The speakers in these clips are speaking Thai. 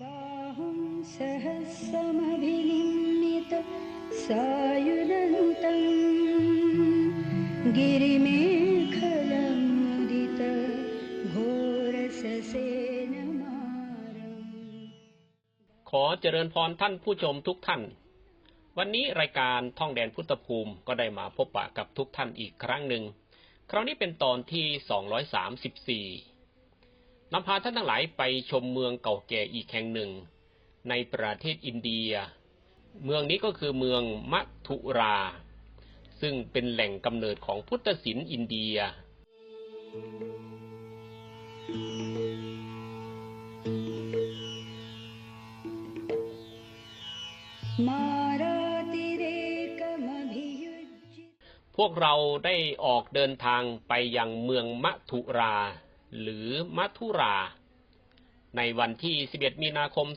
बाहुं सहस्रमभिनिमित सायुधन्तम् गिरिमेखलमुदित घोरससेनमारम् ขอเจริญพรท่านผู้ชมทุกท่าน วันนี้รายการท่องแดนพุทธภูมิก็ได้มาพบปะกับทุกท่านอีกครั้งหนึ่ง คราวนี้เป็นตอนที่ 234 ำพาท่านทั้งหลายไปชมเมืองเก่าแก่อีกแห่งหนึ่ง ในประเทศอินเดีย เมืองนี้ก็คือเมืองมัทุรา ซึ่งเป็นแหล่งกำเนิดของพุทธศิลป์อินเดีย พวกเราได้ออกเดินทางไปยังเมืองมัทุรา หรือมัทุรา ในวันที่ 11 มีนาคม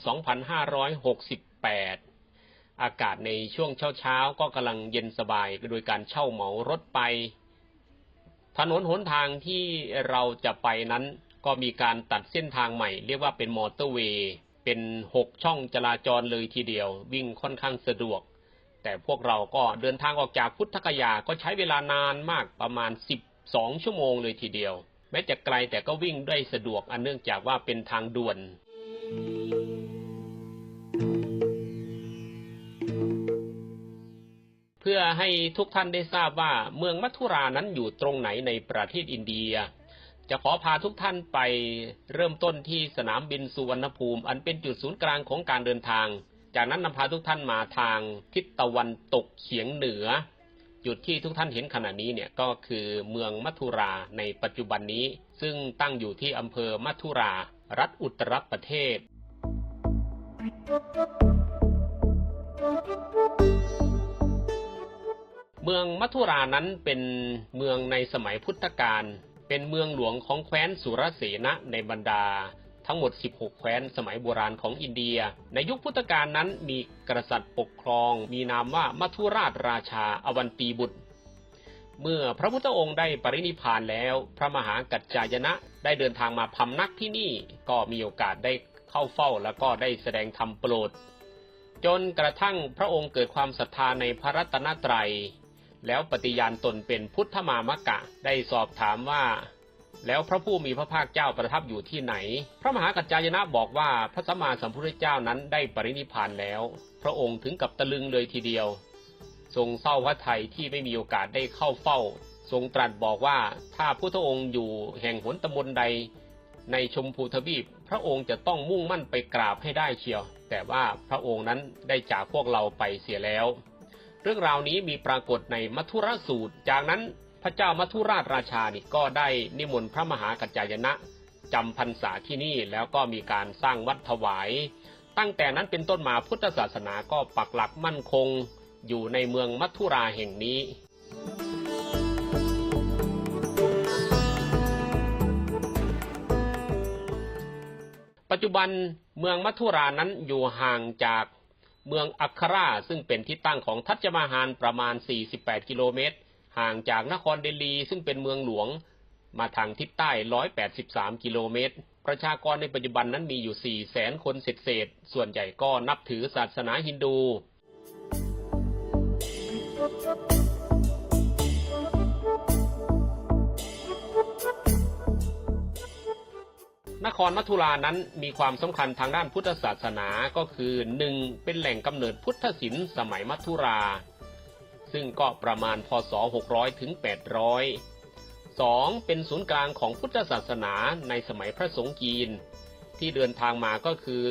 2568 อากาศในช่วงเช้าๆ ก็กำลังเย็นสบายโดยการเช่าเหมารถไป ถนนหนทางที่เราจะไปนั้นก็มีการตัดเส้นทางใหม่ เรียกว่าเป็นมอเตอร์เวย์เป็นหกช่องจราจรเลยทีเดียว วิ่งค่อนข้างสะดวก แต่พวกเราก็เดินทางออกจากพุทธคยาก็ใช้เวลานานมากประมาณ 12 ชั่วโมงเลยทีเดียว แม้จะไกลแต่ก็วิ่งได้สะดวกอันเนื่องจากว่าเป็นทางด่วน เพื่อให้ทุกท่านได้ทราบว่าเมืองมัทุรานั้นอยู่ตรงไหนในประเทศอินเดีย จะขอพาทุกท่านไปเริ่มต้นที่สนามบินสุวรรณภูมิ อันเป็นจุดศูนย์กลางของการเดินทาง จากนั้นนำพาทุกท่านมาทางทิศตะวันตกเฉียงเหนือ จุดที่ทุกท่านเห็นขณะนี้เนี่ยก็คือเมืองมัทุราในปัจจุบันนี้ ซึ่งตั้งอยู่ที่อำเภอมัทุรา รัฐอุตรประเทศ เมืองมัทุรานั้นเป็นเมืองในสมัยพุทธกาลเป็นเมืองหลวงของแคว้นสุรเสนะในบรรดา ทั้งหมด 16 แคว้นสมัยโบราณของอินเดีย ในยุคพุทธกาลนั้นมีกษัตริย์ปกครอง มีนามว่ามัทุราชราชาอวันตีบุตร เมื่อพระพุทธองค์ได้ปรินิพานแล้ว พระมหากัจจายนะได้เดินทางมาพำนักที่นี่ก็มีโอกาสได้เข้าเฝ้าแล้วก็ได้แสดงธรรมโปรด จนกระทั่งพระองค์เกิดความศรัทธาในพระรัตนตรัย แล้วปฏิญาณตนเป็นพุทธมามกะได้สอบถามว่า แล้วพระผู้มีพระภาคเจ้าประทับอยู่ที่ไหน พระมหากัจจายนะบอกว่าพระสัมมาสัมพุทธเจ้านั้นได้ปรินิพานแล้ว พระองค์ถึงกับตะลึงเลยทีเดียว ทรงเศร้าพระทัยที่ไม่มีโอกาสได้เข้าเฝ้า ทรงตรัสบอกว่าถ้าพุทธองค์อยู่แห่งหนตำบลใด ในชมพูทวีป พระองค์จะต้องมุ่งมั่นไปกราบให้ได้เชียว แต่ว่าพระองค์นั้นได้จากพวกเราไปเสียแล้ว เรื่องราวนี้มีปรากฏในมัทุรสูตร จากนั้น พระเจ้ามัทุราชราชานี่ก็ได้นิมนต์พระมหากัจจายนะจำพรรษาที่นี่แล้วก็มีการสร้างวัดถวาย ตั้งแต่นั้นเป็นต้นมาพุทธศาสนาก็ปักหลักมั่นคงอยู่ในเมืองมัทุราแห่งนี้ปัจจุบันเมืองมัทุรานั้นอยู่ห่างจากเมืองอัคราซึ่งเป็นที่ตั้งของทัชมาฮานประมาณ 48 กิโลเมตร ห่างจากนครเดลีซึ่งเป็นเมืองหลวง มาทางทิศใต้ 183 กิโลเมตร ประชากรในปัจจุบันนั้นมีอยู่ 4 แสนคนเศษๆส่วนใหญ่ก็นับถือศาสนาฮินดู นครมัทุรานั้นมีความสำคัญทางด้านพุทธศาสนาก็คือหนึ่งเป็นแหล่งกำเนิดพุทธศิลป์สมัยมัทุรา ซึ่งก็ประมาณพศ 600 ถึง 800 2. เป็นศูนย์กลางของพุทธศาสนาในสมัยพระสงฆ์จีน ที่เดินทางมาก็คือ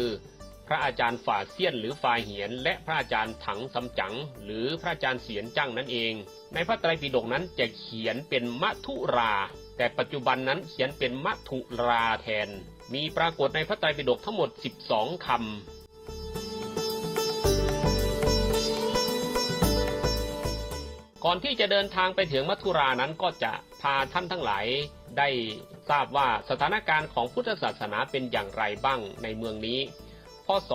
พระอาจารย์ฝ่าเซียนหรือฝ่าเหียน และพระอาจารย์ถังซัมจั๋งหรือพระอาจารย์เสียนจั่งนั่นเอง ในพระไตรปิฎกนั้นจะเขียนเป็นมัทุรา แต่ปัจจุบันนั้นเขียนเป็นมัทุราแทน มีปรากฏในพระไตรปิฎกทั้งหมด 12คำ ก่อนที่จะเดินทางไปถึงมัทุรานั้นก็จะพาท่านทั้งหลายได้ทราบว่าสถานการณ์ของพุทธศาสนาเป็นอย่างไรบ้างในเมืองนี้ พศ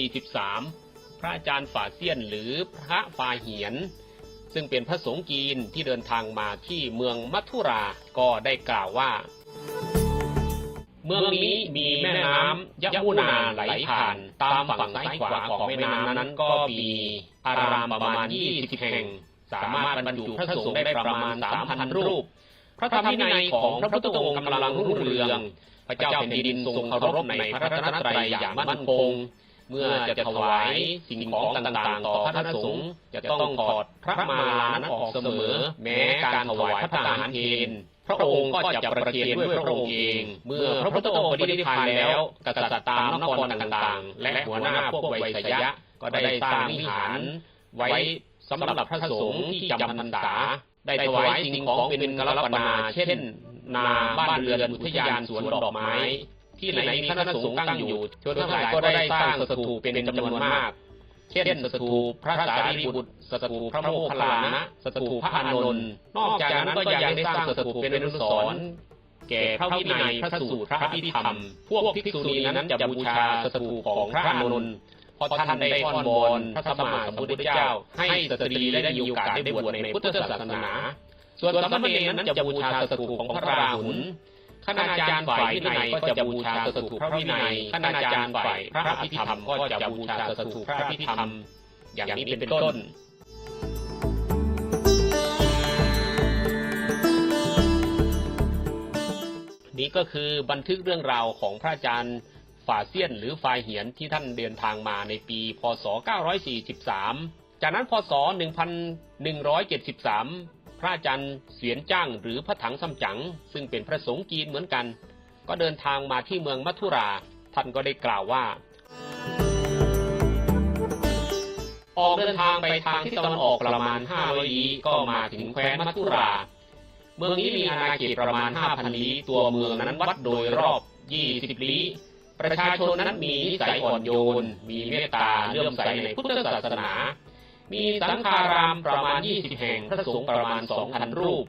943 พระอาจารย์ฝ่าเซียนหรือพระฟาเหียน ซึ่งเป็นพระสงฆ์จีนที่เดินทางมาที่เมืองมัทุราก็ได้กล่าวว่า เมืองนี้มีแม่น้ำยมุนาไหลผ่าน ตามฝั่งซ้ายขวาของแม่น้ำนั้นก็มีอารามประมาณ20แห่ง สามารถบรรจุพระสงฆ์ได้ประมาณ3,000รูป พระธรรมวินัยของพระพุทธองค์กำลังรุ่งเรือง พระเจ้าแผ่นดินทรงเคารพในพระรัตนตรัยอย่างมั่นคง เมื่อจะถวายสิ่งของต่างๆ ต่อพระสงฆ์จะต้องถอดพระมาลานั้นออกเสมอ แม้การถวายพระทหารเพนพระองค์ก็จะประเคนด้วยพระองค์เอง เมื่อพระพุทธองค์ปฏินิพพานแล้ว กษัตริย์ตามนครต่างๆ และหัวหน้าพวกไวยสยะก็ได้สร้างวิหารไว้ สำหรับพระสงฆ์ที่จำพรรษาได้ถวายสิ่งของเป็นกรปนา เช่น นาบ้านเรือนอุทยานสวนดอกไม้ ที่ไหนมีคณะสงฆ์ตั้งอยู่ชนทั้งหลายก็ได้สร้างสถูปเป็นจำนวนมาก เช่นสถูปพระสารีบุตรสถูปพระโมคคัลลานะสถูปพระอานนท์นอกจากนั้นก็ยังได้สร้างสถูปเป็นอนุสรณ์แก่พระวินัยพระสูตรพระอภิธรรม พวกภิกษุณีนั้นจะบูชาสถูปของพระอานนท์ เพราะท่านได้อ้อนวอนพระสัมมาสัมพุทธเจ้า ให้สตรีได้มีโอกาสได้บวชในพุทธศาสนา ส่วนสามเณรนั้นจะบูชาสถูปของพระราหุลคณาจารย์ฝ่ายวินัยก็จะบูชาสถูปพระวินัยคณาจารย์ฝ่ายพระอภิธรรมก็จะบูชาสถูปพระอภิธรรม อย่างนี้เป็นต้นนี่ก็คือบันทึกเรื่องราวของพระอาจารย์ ฝ่าเซียนหรือฝ่ายเหียนที่ท่านเดินทางมาในปี พศ 943 จากนั้นพศ 1173 พระอาจารย์เสียนจ้างหรือพระถังซัมจั๋งซึ่งเป็นพระสงฆ์จีนเหมือนกัน ก็เดินทางมาที่เมืองมัทุรา ท่านก็ได้กล่าวว่า ออกเดินทางไปทางที่ตะวันออกประมาณ500ลี้ก็มาถึงแคว้นมัทุราเมืองนี้มีอาณาเขตประมาณ 5,000ลี้ตัวเมืองนั้นวัดโดยรอบ 20ลี้ ประชาชนนั้นมีนิสัยอ่อนโยน มีเมตตาเลื่อมใสในพุทธศาสนา มีสังฆารามประมาณ 20 แห่ง พระสงฆ์ประมาณ 2,000 รูป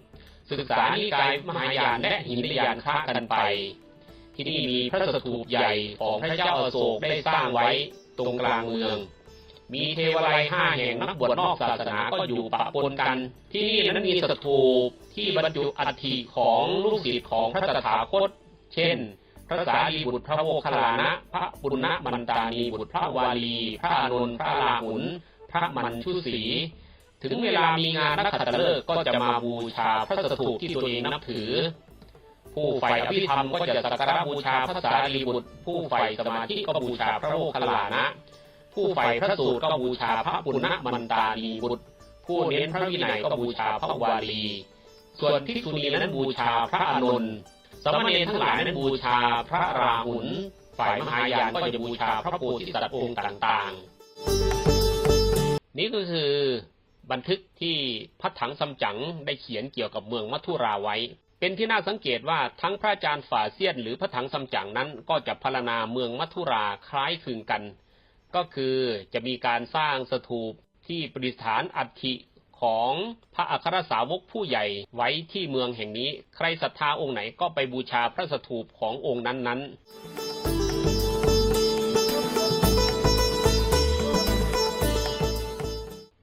ศึกษานิกายมหายานและหินยานค้ากันไป ที่นี่มีพระสถูปใหญ่ของพระเจ้าอโศกได้สร้างไว้ตรงกลางเมือง มีเทวไลยห้าแห่งนักบวชนอกศาสนาก็อยู่ปะปนกัน ที่นี่นั้นมีสถูปที่บรรจุอัฐิของลูกศิษย์ของพระตถาคต เช่น พระสารีบุตรพระโมคคัลลานะ พระปุณณมันตานีบุตรพระวาลี พระอานนพระลาหุนพระมัญชุสี ถึงเวลามีงานนักขัตฤกษ์ก็จะมาบูชาพระสถูปที่ตัวเองนับถือ ผู้ใฝ่อภิธรรมก็จะสักการะบูชาพระสารีบุตร ผู้ใฝ่สมาธิก็บูชาพระโมคคัลลานะ ผู้ใฝ่พระสูตรก็บูชาพระปุณณมันตานีบุตร ผู้เน้นพระวินัยก็บูชาพระวาลี ส่วนภิกษุณีนั้นบูชาพระอานนท์ สมณรทั้งหลายนั้นบูชาพระราหุลฝ่ายมหายานก็จะบูชาพระโพธิสัตว์องค์ต่างๆ นี่ก็คือบันทึกที่พระถังซัมจั๋งได้เขียนเกี่ยวกับเมืองมัทุราไว้ เป็นที่น่าสังเกตว่าทั้งพระอาจารย์ฝ่าเซียนหรือพระถังซัมจั๋งนั้นก็จะพรรณนาเมืองมัทุราคล้ายคลึงกัน ก็คือจะมีการสร้างสถูปที่ประดิษฐานอัฐิ ของพระอัครสาวกผู้ใหญ่ไว้ที่เมืองแห่งนี้ ใครศรัทธาองค์ไหนก็ไปบูชาพระสถูปขององค์นั้นๆ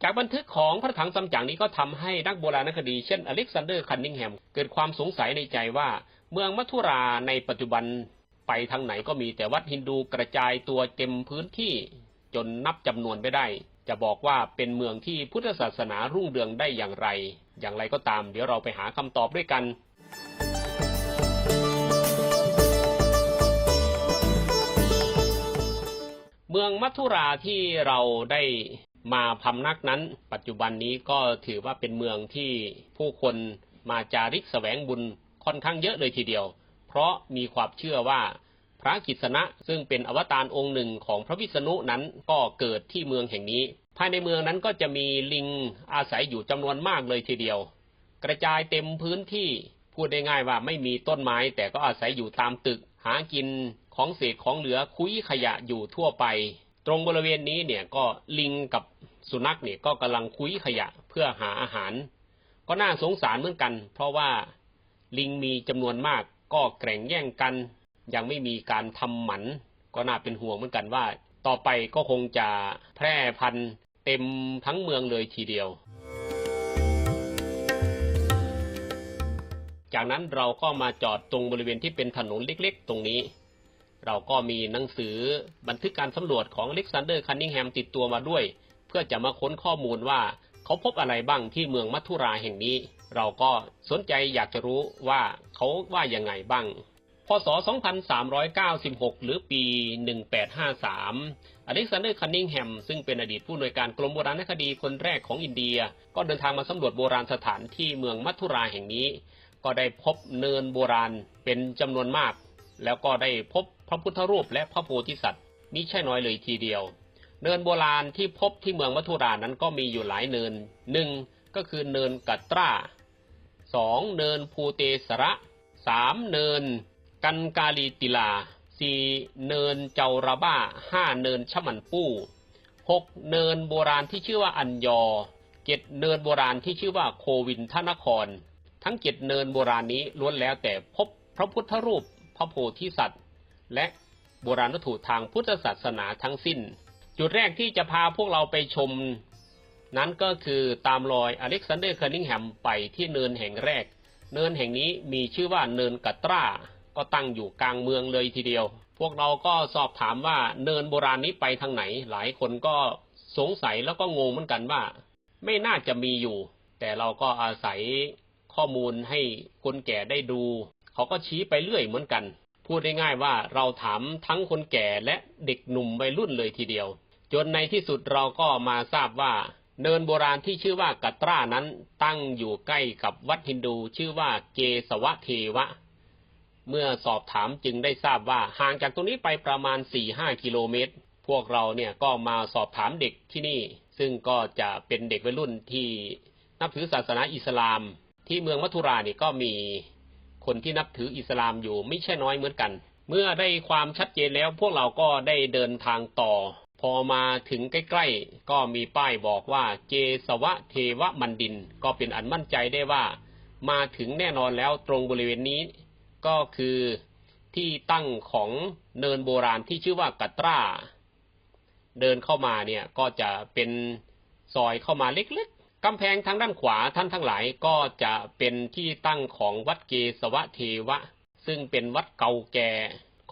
จากบันทึกของพระถังซัมจั๋งนี้ก็ทำให้นักโบราณคดีเช่นอเล็กซานเดอร์คันนิงแฮมเกิดความสงสัยในใจว่า เมืองมัทุราในปัจจุบันไปทางไหนก็มีแต่วัดฮินดูกระจายตัวเต็มพื้นที่จนนับจำนวนไม่ได้ จะบอกว่าเป็นเมืองที่พุทธศาสนารุ่งเรืองได้อย่างไร อย่างไรก็ตาม เดี๋ยวเราไปหาคำตอบด้วยกัน เมืองมัทุราที่เราได้มาพำนักนั้น ปัจจุบันนี้ก็ถือว่าเป็นเมืองที่ผู้คนมาจาริกแสวงบุญค่อนข้างเยอะเลยทีเดียว เพราะมีความเชื่อว่า พระกิษณะซึ่งเป็นอวตารองค์หนึ่งของพระวิษณุนั้นก็เกิดที่เมืองแห่งนี้ ภายในเมืองนั้นก็จะมีลิงอาศัยอยู่จำนวนมากเลยทีเดียว กระจายเต็มพื้นที่พูดได้ง่ายว่าไม่มีต้นไม้แต่ก็อาศัยอยู่ตามตึก หากินของเศษของเหลือคุยขยะอยู่ทั่วไป ตรงบริเวณนี้เนี่ยก็ลิงกับสุนัขเนี่ยก็กำลังคุยขยะเพื่อหาอาหาร ก็น่าสงสารเหมือนกัน เพราะว่าลิงมีจำนวนมากก็แข่งแย่งกัน ยังไม่มีการทำหมัน ก็น่าเป็นห่วงเหมือนกันว่า ต่อไปก็คงจะแพร่พันธุ์เต็มทั้งเมืองเลยทีเดียว จากนั้นเราก็มาจอดตรงบริเวณที่เป็นถนนเล็กๆ ตรงนี้ เราก็มีหนังสือบันทึกการสำรวจของอเล็กซานเดอร์คันนิงแฮมติดตัวมาด้วย เพื่อจะมาค้นข้อมูลว่าเขาพบอะไรบ้างที่เมืองมัทุราแห่งนี้ เราก็สนใจอยากจะรู้ว่าเขาว่ายังไงบ้าง พศ 2396 หรือปี 1853 อเล็กซานเดอร์ คันนิงแฮม ซึ่งเป็นอดีตผู้อำนวยการกรมโบราณคดีคนแรกของอินเดีย ก็เดินทางมาสำรวจโบราณสถานที่เมืองมัทุราแห่งนี้ ก็ได้พบเนินโบราณเป็นจำนวนมาก แล้วก็ได้พบพระพุทธรูปและพระโพธิสัตว์มิใช่น้อยเลยทีเดียว เนินโบราณที่พบที่เมืองมัทุรานั้นก็มีอยู่หลายเนินหนึ่งก็คือเนินกัตราสองเนินภูเตสระสามเนิน กันกาลีติลาสี่เนินเจาระบ้าห้าเนินชมันปู้หกเนินโบราณที่ชื่อว่าอัญยอเจ็ดเนินโบราณที่ชื่อว่าโควินทนคร ทั้งเจ็ดเนินโบราณนี้ล้วนแล้วแต่พบพระพุทธรูปพระโพธิสัตว์ และโบราณวัตถุทางพุทธศาสนาทั้งสิ้น จุดแรกที่จะพาพวกเราไปชม นั้นก็คือตามรอยอเล็กซานเดอร์เคอร์นิงแฮมไปที่เนินแห่งแรก เนินแห่งนี้มีชื่อว่าเนินกัตรา ก็ตั้งอยู่กลางเมืองเลยทีเดียว พวกเราก็สอบถามว่าเนินโบราณนี้ไปทางไหน หลายคนก็สงสัยแล้วก็งงเหมือนกันว่า ไม่น่าจะมีอยู่ แต่เราก็อาศัยข้อมูลให้คนแก่ได้ดู เขาก็ชี้ไปเรื่อยเหมือนกัน พูดง่ายๆว่าเราถามทั้งคนแก่และเด็กหนุ่มวัยรุ่นเลยทีเดียว จนในที่สุดเราก็มาทราบว่าเนินโบราณที่ชื่อว่ากัตรานั้นตั้งอยู่ใกล้กับวัดฮินดูชื่อว่าเกสวะเทวะ เมื่อสอบถามจึงได้ทราบว่าห่างจากตรงนี้ไปประมาณ 4-5 กิโลเมตร พวกเราเนี่ยก็มาสอบถามเด็กที่นี่ ซึ่งก็จะเป็นเด็กวัยรุ่นที่นับถือศาสนาอิสลาม ที่เมืองมัทุราเนี่ยก็มีคนที่นับถืออิสลามอยู่ไม่ใช่น้อยเหมือนกัน เมื่อได้ความชัดเจนแล้วพวกเราก็ได้เดินทางต่อ พอมาถึงใกล้ๆ ก็มีป้ายบอกว่าเจสวะเทวมันดิน ก็เป็นอันมั่นใจได้ว่า มาถึงแน่นอนแล้วตรงบริเวณนี้ ก็คือที่ตั้งของเนินโบราณที่ชื่อว่ากัตรา เดินเข้ามาเนี่ยก็จะเป็นซอยเข้ามาเล็กๆกำแพงทางด้านขวาท่านทั้งหลายก็จะเป็นที่ตั้งของวัดเกสวะเทวะ ซึ่งเป็นวัดเก่าแก่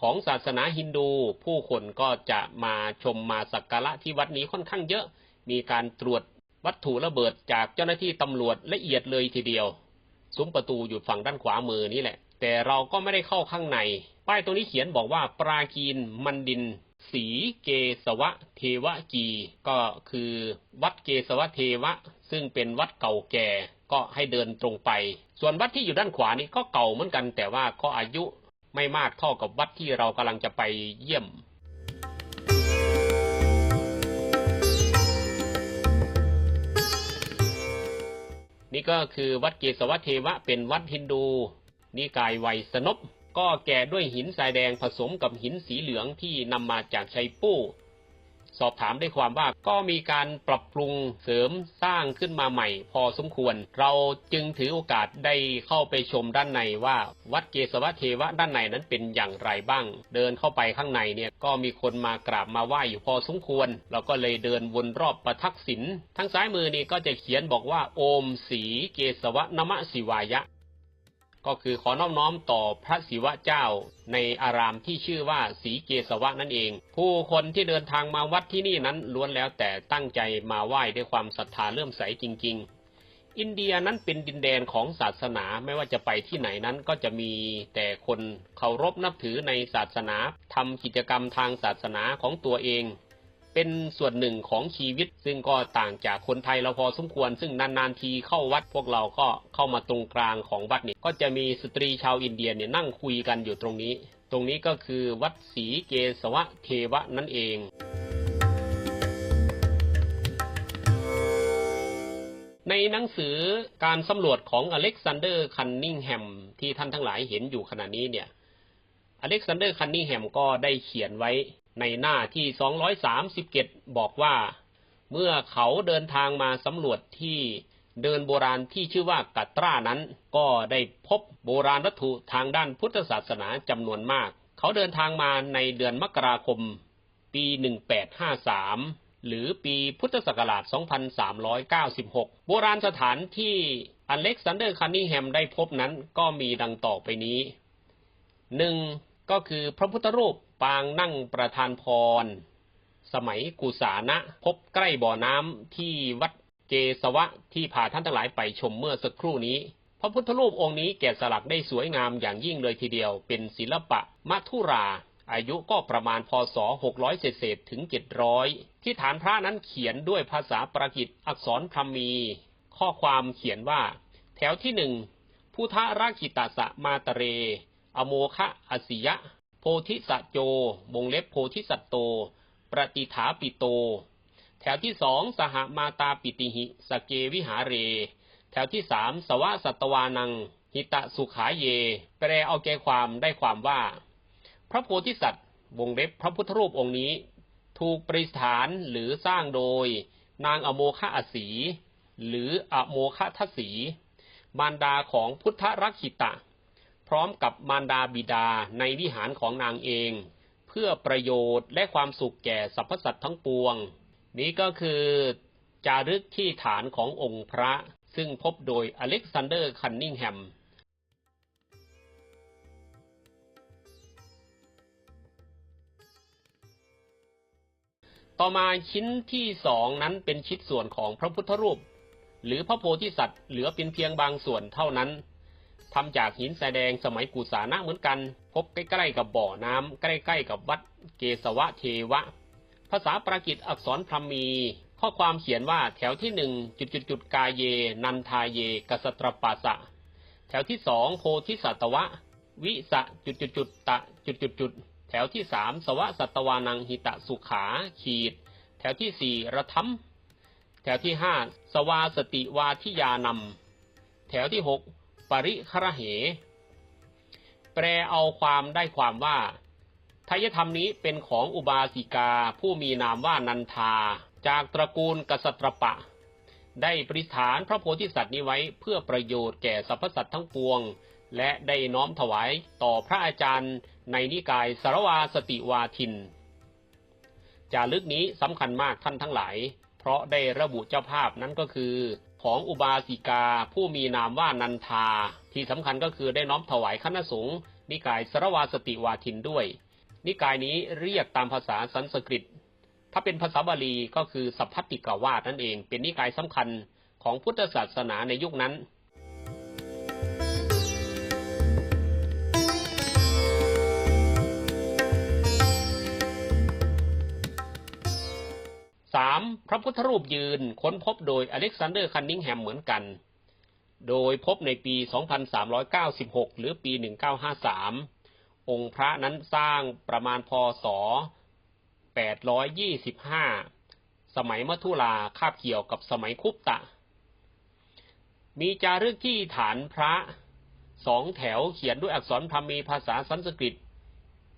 ของศาสนาฮินดู ผู้คนก็จะมาชมมาสักการะที่วัดนี้ค่อนข้างเยอะ มีการตรวจวัตถุระเบิดจากเจ้าหน้าที่ตำรวจละเอียดเลยทีเดียว ซุ้มประตูอยู่ฝั่งด้านขวามือนี่แหละ แต่เราก็ไม่ได้เข้าข้างใน ป้ายตรงนี้เขียนบอกว่าปรากีนมันดิน สีเกสวะเทวกี ก็คือวัดเกสวะเทวะ ซึ่งเป็นวัดเก่าแก่ก็ให้เดินตรงไป ส่วนวัดที่อยู่ด้านขวานี้ก็เก่าเหมือนกัน แต่ว่าก็อายุไม่มากเท่ากับวัดที่เรากำลังจะไปเยี่ยมนี่ก็คือวัดเกสวะเทวะเป็นวัดฮินดู นิกายไวยสนบก็แก่ด้วยหินทรายแดงผสมกับหินสีเหลืองที่นำมาจากชัยปู้ สอบถามได้ความว่าก็มีการปรับปรุงเสริมสร้างขึ้นมาใหม่พอสมควร เราจึงถือโอกาสได้เข้าไปชมด้านในว่าวัดเกสวะเทวะด้านในนั้นเป็นอย่างไรบ้าง เดินเข้าไปข้างในเนี่ยก็มีคนมากราบมาไหว้อยู่พอสมควร เราก็เลยเดินวนรอบประทักษิณทางซ้ายมือนี่ก็จะเขียนบอกว่าโอมสีเกสวะนมะสิวายะ ก็คือขอน้อมน้อมต่อพระศิวะเจ้า ในอารามที่ชื่อว่าสีเกสวะนั่นเอง ผู้คนที่เดินทางมาวัดที่นี่นั้นล้วนแล้วแต่ตั้งใจมาไหว้ด้วยความศรัทธาเลื่อมใสจริง ๆ อินเดียนั้นเป็นดินแดนของศาสนาไม่ว่าจะไปที่ไหนนั้นก็จะมีแต่คนเคารพนับถือในศาสนาทำกิจกรรมทางศาสนาของตัวเอง เป็นส่วนหนึ่งของชีวิต ซึ่งก็ต่างจากคนไทยเราพอสมควร ซึ่งนานๆทีเข้าวัดพวกเราก็เข้ามาตรงกลางของวัดนี่ก็จะมีสตรีชาวอินเดียเนี่ยนั่งคุยกันอยู่ตรงนี้ ตรงนี้ก็คือวัดศรีเกสวะเทวะนั่นเองในหนังสือการสำรวจของอเล็กซานเดอร์คันนิงแฮมที่ท่านทั้งหลายเห็นอยู่ขณะนี้เนี่ย อเล็กซานเดอร์คันนิงแฮมก็ได้เขียนไว้ ในหน้าที่ 237 บอกว่า เมื่อเขาเดินทางมาสำรวจที่เดินโบราณที่ชื่อว่ากัตรานั้น ก็ได้พบโบราณวัตถุทางด้านพุทธศาสนาจำนวนมาก เขาเดินทางมาในเดือนมกราคม ปี 1853 หรือปีพุทธศักราช 2396 โบราณสถานที่อเล็กซานเดอร์คันนิแฮมได้พบนั้นก็มีดังต่อไปนี้หนึ่งก็คือพระพุทธรูป ปางนั่งประธานพร สมัยกุสานะพบใกล้บ่อน้ำที่วัดเกสวะที่พาท่านทั้งหลายไปชมเมื่อสักครู่นี้ พระพุทธรูปองค์นี้แกะสลักได้สวยงามอย่างยิ่งเลยทีเดียว เป็นศิลปะมัทุรา อายุก็ประมาณพศ 600 เศษถึง 700 ที่ฐานพระนั้นเขียนด้วยภาษาปรากิตอักษรพรมี ข้อความเขียนว่า แถวที่หนึ่งพุทธรากิตาสะมาตเร อโมคะอสิยะ โพธิสัจโจวงเล็บโพธิสัตโต ปฏิถาปิโต แถวที่สองสหมาตาปิติหิ สเกวิหาเร แถวที่สามสวะสัตวานัง หิตะสุขาเย แปลเอาแก่ความได้ความว่า พระโพธิสัตว์วงเล็บพระพุทธรูปองค์นี้ ถูกประดิษฐานหรือสร้างโดย นางอโมคะอสี หรืออโมคะทสีมารดาของพุทธรักขิตะ พร้อมกับมารดาบิดาในวิหารของนางเอง เพื่อประโยชน์และความสุขแก่สรรพสัตว์ทั้งปวง นี้ก็คือจารึกที่ฐานขององค์พระ ซึ่งพบโดยอเล็กซานเดอร์คันนิงแฮมต่อมาชิ้นที่สองนั้นเป็นชิ้นส่วนของพระพุทธรูป หรือพระโพธิสัตว์เหลือเป็นเพียงบางส่วนเท่านั้น ทำจากหินแสดงสมัยกุสานะเหมือนกัน พบใกล้ๆกับบ่อน้ำใกล้ๆกับวัดเกสวะเทวะ ภาษาปรากิตอักษรพรหมี ข้อความเขียนว่าแถวที่หนึ่งจุดจุดจุดกาเย นันทาเยกสตรปาสะ แถวที่สองโพธิสัตวะ วิสะจุดจุดจุดตะจุดจุดจุดแถวที่สามสวะสัตวานังหิตะสุขา ขีด แถวที่สี่ระทัมแถวที่ห้าสวาสติวาทิยานำแถวที่หก ริคระเห แปลเอาความได้ความว่าทายธรรมนี้เป็นของอุบาสิกาผู้มีนามว่านันทา จากตระกูลกษัตรปะ ได้ปริฐานพระโพธิสัตว์นี้ไว้เพื่อประโยชน์แก่สรรพสัตว์ทั้งปวง และได้น้อมถวายต่อพระอาจารย์ในนิกายสารวาสติวาทิน จารึกนี้สำคัญมากท่านทั้งหลาย เพราะได้ระบุเจ้าภาพนั้นก็คือ ของอุบาสิกาผู้มีนามว่านันทา ที่สำคัญก็คือได้น้อมถวายคณะสงฆ์นิกายสรวาสติวาทินด้วย นิกายนี้เรียกตามภาษาสันสกฤต ถ้าเป็นภาษาบาลีก็คือสัพพตติกาวาสนั่นเอง เป็นนิกายสำคัญของพุทธศาสนาในยุคนั้น สามพระพุทธรูปยืนค้นพบโดยอเล็กซานเดอร์คันนิงแฮมเหมือนกัน โดยพบในปี 2396 หรือปี 1953 องค์พระนั้นสร้างประมาณพศ 825 สมัยมัทุลาคาบเกี่ยวกับสมัยคุปตะ มีจารึกที่ฐานพระสองแถวเขียนด้วยอักษรพรามีภาษาสันสกฤต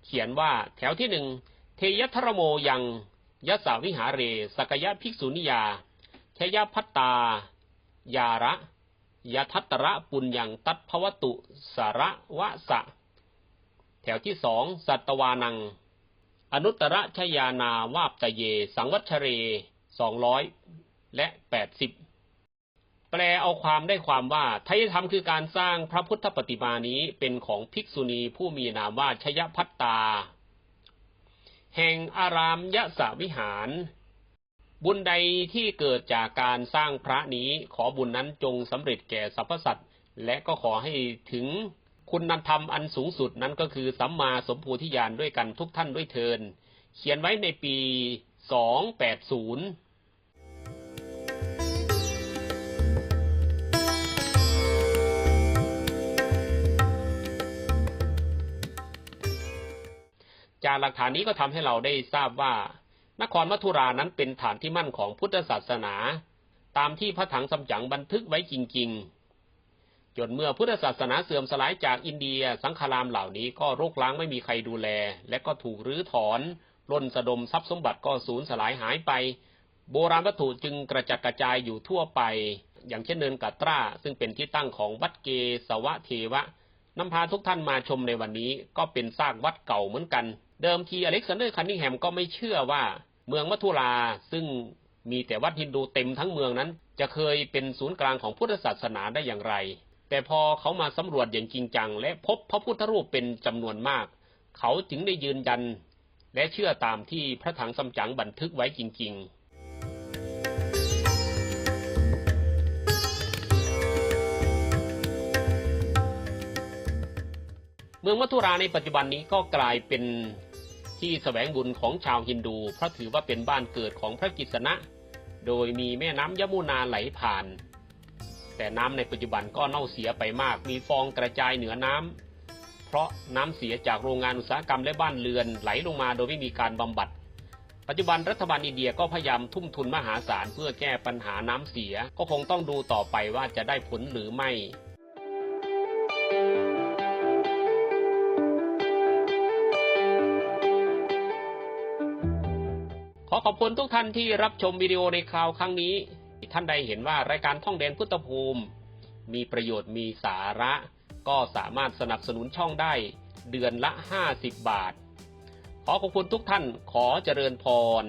เขียนว่าแถวที่หนึ่งเทยทรโมยัง ยสาวิหาเร สกยะภิกษุนิยาเทยพัตตา ยาระยทัตตระปุญญังตัดภวตุสาระวะสะ แถวที่สองสัตวานัง อนุตตรชยานาวาปตะเย สังวัชเรสองร้อยและแปดสิบแปลเอาความได้ความว่าไทยธรรมคือการสร้างพระพุทธปฏิมานี้เป็นของภิกษุณีผู้มีนามว่าชยพัตตา แห่งอารามยะสาวิหาร บุญใดที่เกิดจากการสร้างพระนี้ขอบุญนั้นจงสำเร็จแก่สรรพสัตว์และก็ขอให้ถึงคุณธรรมอันสูงสุดนั้นก็คือสัมมาสมโพธิญาณด้วยกันทุกท่านด้วยเทิน เขียนไว้ในปี 280 จากหลักฐานนี้ก็ทำให้เราได้ทราบว่า นครมัทุรานั้นเป็นฐานที่มั่นของพุทธศาสนา ตามที่พระถังสำจั๋งบันทึกไว้จริง ๆ จนเมื่อพุทธศาสนาเสื่อมสลายจากอินเดียสังฆรามเหล่านี้ก็รกร้างไม่มีใครดูแล และก็ถูกรื้อถอนล่นสะดมทรัพย์สมบัติก็สูญสลายหายไป โบราณวัตถุจึงกระจัดกระจายอยู่ทั่วไป อย่างเช่นเนินกัตราซึ่งเป็นที่ตั้งของวัดเกสวะเทวะนำพาทุกท่านมาชมในวันนี้ก็เป็นซากวัดเก่าเหมือนกัน เดิมทีอเล็กซานเดอร์คันนิงแฮมก็ไม่เชื่อว่าเมืองมัทุราซึ่งมีแต่วัดฮินดูเต็มทั้งเมืองนั้น จะเคยเป็นศูนย์กลางของพุทธศาสนาได้อย่างไร แต่พอเขามาสำรวจอย่างจริงจัง และพบพระพุทธรูปเป็นจำนวนมาก เขาจึงได้ยืนยัน และเชื่อตามที่พระถังซัมจั๋งบันทึกไว้จริง ๆเมืองมัทุราในปัจจุบันนี้ก็กลายเป็น ที่แสวงบุญของชาวฮินดูเพราะถือว่าเป็นบ้านเกิดของพระกิษณะ โดยมีแม่น้ำยมุนาไหลผ่าน แต่น้ำในปัจจุบันก็เน่าเสียไปมาก มีฟองกระจายเหนือน้ำเพราะน้ำเสียจากโรงงานอุตสาหกรรมและบ้านเรือนไหลลงมาโดยไม่มีการบำบัด ปัจจุบันรัฐบาลอินเดียก็พยายามทุ่มทุนมหาศาลเพื่อแก้ปัญหาน้ำเสีย ก็คงต้องดูต่อไปว่าจะได้ผลหรือไม่ ขอขอบคุณทุกท่านที่รับชมวิดีโอในคราวครั้งนี้ ท่านใดเห็นว่ารายการท่องแดนพุทธภูมิ มีประโยชน์มีสาระ ก็สามารถสนับสนุนช่องได้เดือนละ 50 บาท ขอขอบคุณทุกท่านขอเจริญพร